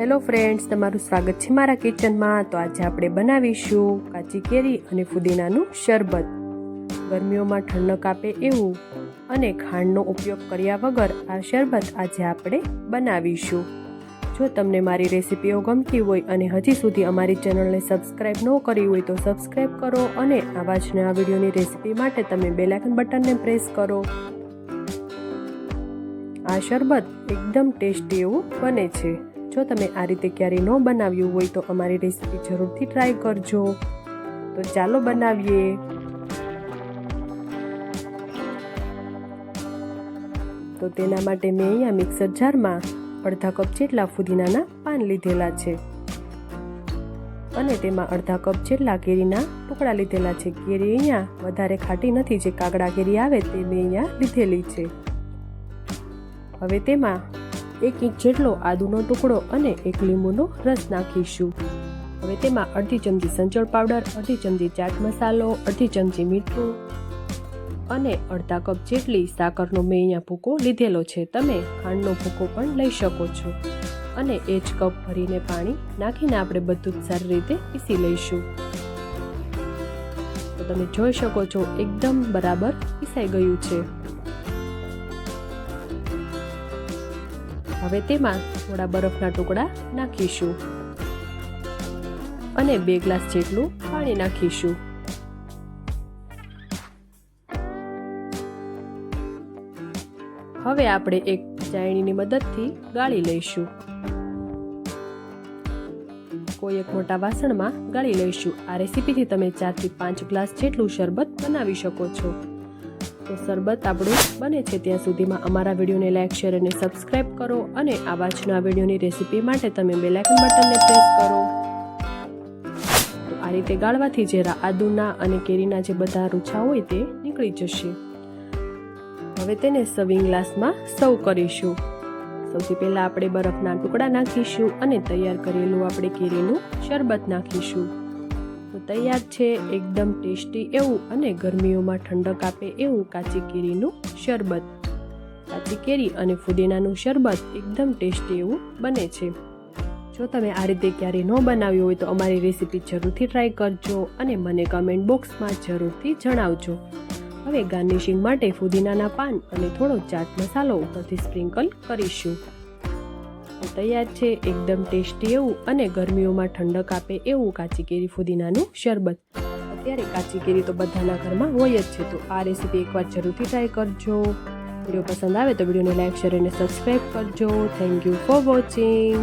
Hello friends, તમારું સ્વાગત છે મારા કિચનમાં. તો આજે આપણે બનાવીશું કાચી કેરી અને ફુદીનાનું શરબત. ગરમીઓમાં ઠંડક આપે એવું અને ખાંડનો ઉપયોગ કર્યા વગર આ શરબત આજે આપણે બનાવીશું. જો તમને મારી રેસિપીઓ ગમતી હોય અને હજી સુધી અમારી ચેનલને સબસ્ક્રાઈબ ન કરી હોય તો સબસ્ક્રાઈબ કરો અને આવા જ નવા વિડીયોની રેસિપી માટે તમે બેલાઇકન બટનને પ્રેસ કરો. આ શરબત એકદમ ટેસ્ટી એવું બને છે. જો તમે આ રીતે ક્યારેય ન બનાવ્યું હોય તો અમારી રેસીપી જરૂરથી ટ્રાય કરજો. તો ચાલો બનાવીએ. તો તેના માટે મેં અહીંયા મિક્સર જારમાં અડધા કપ જેટલા ફુદીનાના પાન લીધેલા છે. અને તેમાં અડધા કપ જેટલા કેરીના ટુકડા લીધેલા છે. કેરી અહીંયા વધારે ખાટી નથી, જે કાગડા કેરી આવે તે મેં અહીંયા લીધેલી છે. હવે તેમાં એક ઇંચ જેટલો આદુનો ટુકડો અને એક લીંબુનો રસ નાખીશું. હવે તેમાં અડધી ચમચી સંચળ પાવડર, અડધી ચમચી ચાટ મસાલો, અડધી ચમચી મીઠું અને અડધા કપ જેટલી સાકરનો મેં અહીંયા ભૂકો લીધેલો છે. તમે ખાંડનો ભૂકો પણ લઈ શકો છો. અને એ જ કપ ભરીને પાણી નાખીને આપણે બધું જ સારી રીતે પીસી લઈશું. તો તમે જોઈ શકો છો, એકદમ બરાબર પીસાઈ ગયું છે. હવે તેમાં થોડા બરફના ટુકડા નાખીશું અને બે ગ્લાસ જેટલું પાણી નાખીશું. હવે આપણે એક ચાયણીની મદદથી ગાળી લઈશું. કોઈ એક મોટા વાસણમાં ગાળી લઈશું. આ રેસીપીથી તમે ચારથી પાંચ ગ્લાસ જેટલું શરબત બનાવી શકો છો. તો શરબત આપણું બને છે. ત્યાં સુધીમાં અમારા વિડીયોને લાઇક શેર અને સબસ્ક્રાઇબ કરો અને આવા જ નવા વિડીયોની રેસીપી માટે તમે બેલાઇકન બટનને પ્રેસ કરો. તો આ રીતે ગાળવાથી જે આદુના અને કેરીના જે બધા રૂછા હોય તે નીકળી જશે. હવે તેને સર્વિંગ ગ્લાસમાં સર્વ કરીશું. સૌથી પહેલાં આપણે બરફના ટુકડા નાખીશું અને તૈયાર કરેલું આપણે કેરીનું શરબત નાખીશું. તો તૈયાર છે, એકદમ ટેસ્ટી એવું અને ગરમીઓમાં ઠંડક આપે એવું કાચી કેરીનું શરબત. કાચી કેરી અને ફુદીનાનું શરબત એકદમ ટેસ્ટી એવું બને છે. જો તમે આ રીતે ક્યારેય ન બનાવ્યું હોય તો અમારી રેસીપી જરૂરથી ટ્રાય કરજો અને મને કમેન્ટ બોક્સમાં જરૂરથી જણાવજો. હવે ગાર્નિશિંગ માટે ફુદીનાના પાન અને થોડો ચાટ મસાલો ઉપરથી સ્પ્રિંકલ કરીશું. તૈયાર છે, એકદમ ટેસ્ટી એવું અને ગરમીઓમાં ઠંડક આપે એવું કાચી કેરી ફુદીનાનું શરબત. અત્યારે કાચી કેરી તો બધાના ઘરમાં હોય જ છે, તો આ રેસીપી એકવાર જરૂરથી ટ્રાય કરજો. વીડિયો પસંદ આવે તો વિડીયોને લાઈક શેર અને સબસ્ક્રાઈબ કરજો. Thank you for watching